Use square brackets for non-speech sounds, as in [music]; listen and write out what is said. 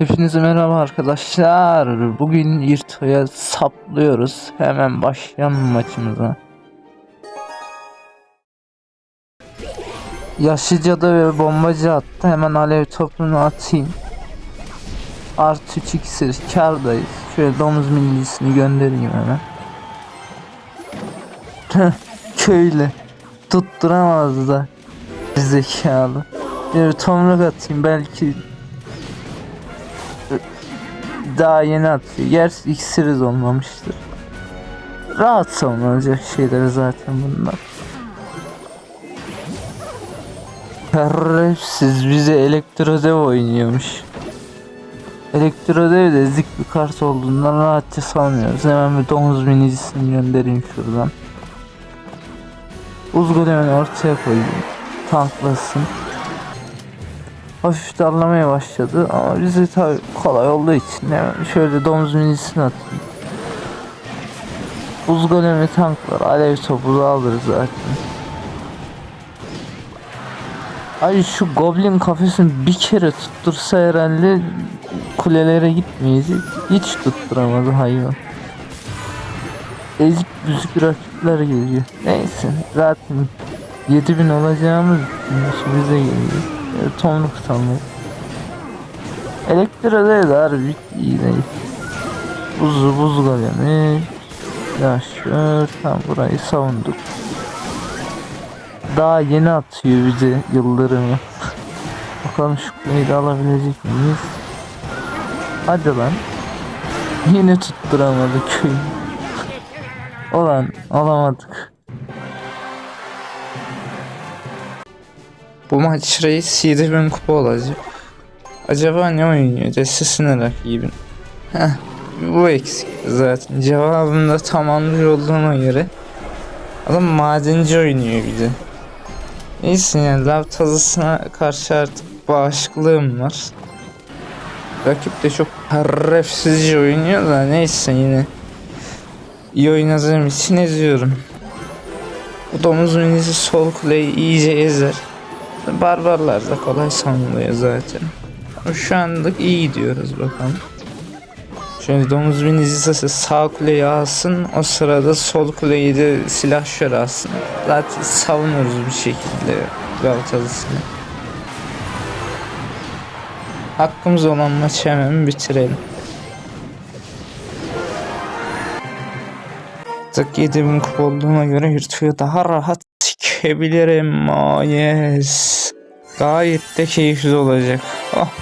Hepinize merhaba arkadaşlar. Bugün Yırto'ya saplıyoruz. Hemen başlayalım maçımıza. Yaşlıcada ve bombacı attı. Hemen alev topunu atayım. Artı 3 iksir kardayız. Şöyle domuz millisini göndereyim hemen. Köylü. Tutturamazdı da. Zekalı. Bir tomruk atayım belki daha yeni atıyor. Gerçi iksiriz olmamıştır. Rahat savunulacak şeyler zaten bunlar. Şerefsiz bize elektrodev oynuyormuş. Elektrodev de zik bir kart olduğundan rahatça salmıyoruz. Hemen bir domuz minicisini göndereyim şuradan. Uzgolemini ortaya koyayım. Tanklasın. Hafif darlamaya başladı ama bize tabi kolay olduğu için hemen şöyle domuz minisini atayım. Buz golemi tanklar, alev topu da alırız zaten. Ay şu goblin kafesini bir kere tuttursa herhalde kulelere gitmeyiz. Hiç tutturamadı hayvan. Ezik büzük rakipler geliyor. Neyse zaten 7000 olacağımız için bize geliyor. Böyle Tomruk sanmak. Elektroda da harbi iyi değil. Buzlu buz golemi. Yaşıyor. Tam burayı savunduk. Daha yeni atıyor bize yıldırımı. [laughs] Bakalım şu kuleyi de alabilecek miyiz? Hadi lan. Yine tutturamadı köyü. [laughs] Olan alamadık. Bu maç reis 7000 kupa olacak. Acaba ne oynuyor? Destesine rakibin. Heh, bu eksik zaten. Cevabında tamamdır olduğuna göre. Adam madenci oynuyor bir de. Neyse yani lav tazısına karşı artık bağışıklığım var. Rakip de çok harrefsizce oynuyor da neyse yine. İyi oynadığım için eziyorum. Bu domuz minisi sol kuleyi iyice ezer. Barbarlar da kolay sanılıyor zaten. Şu anlık iyi gidiyoruz bakalım. Şöyle domuz binizisi sağ kuleyi alsın. O sırada sol kuleyi de silah şöyle alsın. Zaten savunuruz bir şekilde Galatasaray'ı. Hakkımız olan maçı hemen bitirelim. Artık 7000 kupa olduğuna göre yırtıyor daha rahat sikebilirim. Oh yes. Gayet de keyifli olacak. Oh, [laughs] oh.